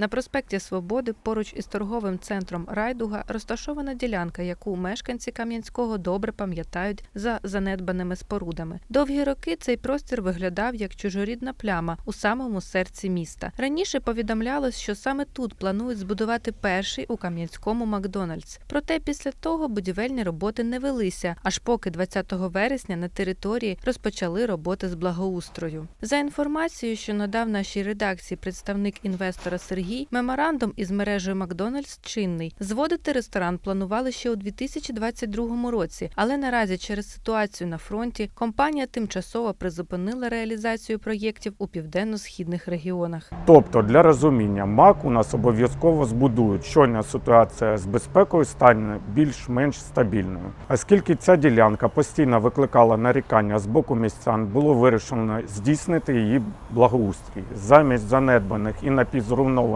На проспекті Свободи, поруч із торговим центром Райдуга, розташована ділянка, яку мешканці Кам'янського добре пам'ятають за занедбаними спорудами. Довгі роки цей простір виглядав як чужорідна пляма у самому серці міста. Раніше повідомлялось, що саме тут планують збудувати перший у Кам'янському Макдональдс. Проте після того будівельні роботи не велися, аж поки 20 вересня на території розпочали роботи з благоустрою. За інформацією, що надав нашій редакції представник інвестора Сергій, меморандум із мережею Макдональдс чинний. Зводити ресторан планували ще у 2022 році, але наразі через ситуацію на фронті компанія тимчасово призупинила реалізацію проєктів у південно-східних регіонах. Тобто, для розуміння, МАК у нас обов'язково збудують, щойно ситуація з безпекою стане більш-менш стабільною. Оскільки ця ділянка постійно викликала нарікання з боку містян, було вирішено здійснити її благоустрій. Замість занедбаних і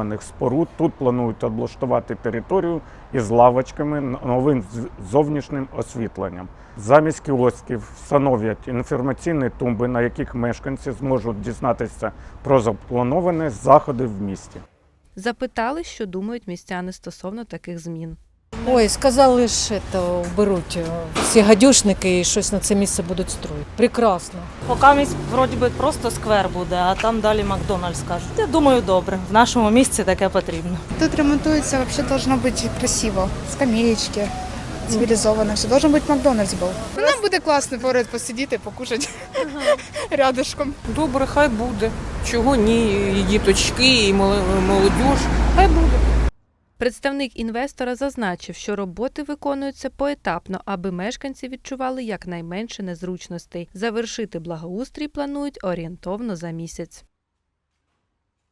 напівзруйнованих споруд тут планують облаштувати територію із лавочками, новим зовнішнім освітленням. Замість кіосків встановлять інформаційні тумби, на яких мешканці зможуть дізнатися про заплановані заходи в місті. Запитали, що думають містяни стосовно таких змін. Ой, сказали ж, это, беруть е, всі гадюшники і щось на це місце будуть строїти. Прекрасно. Поки місць вроді би просто сквер буде, а там далі Макдональдс кажуть. Я думаю, добре. В нашому місці таке потрібно. Тут ремонтуется, вообще должно быть красиво. Скамеечки, цивилизованно. Все должен быть Макдональдс был. Ну, нам буде класно поряд посидіти, покушати рядышком. Добре, хай буде. Чого ні, і діточки, і мол- молодіж. Хай буде. Представник інвестора зазначив, що роботи виконуються поетапно, аби мешканці відчували якнайменше незручностей. Завершити благоустрій планують орієнтовно за місяць.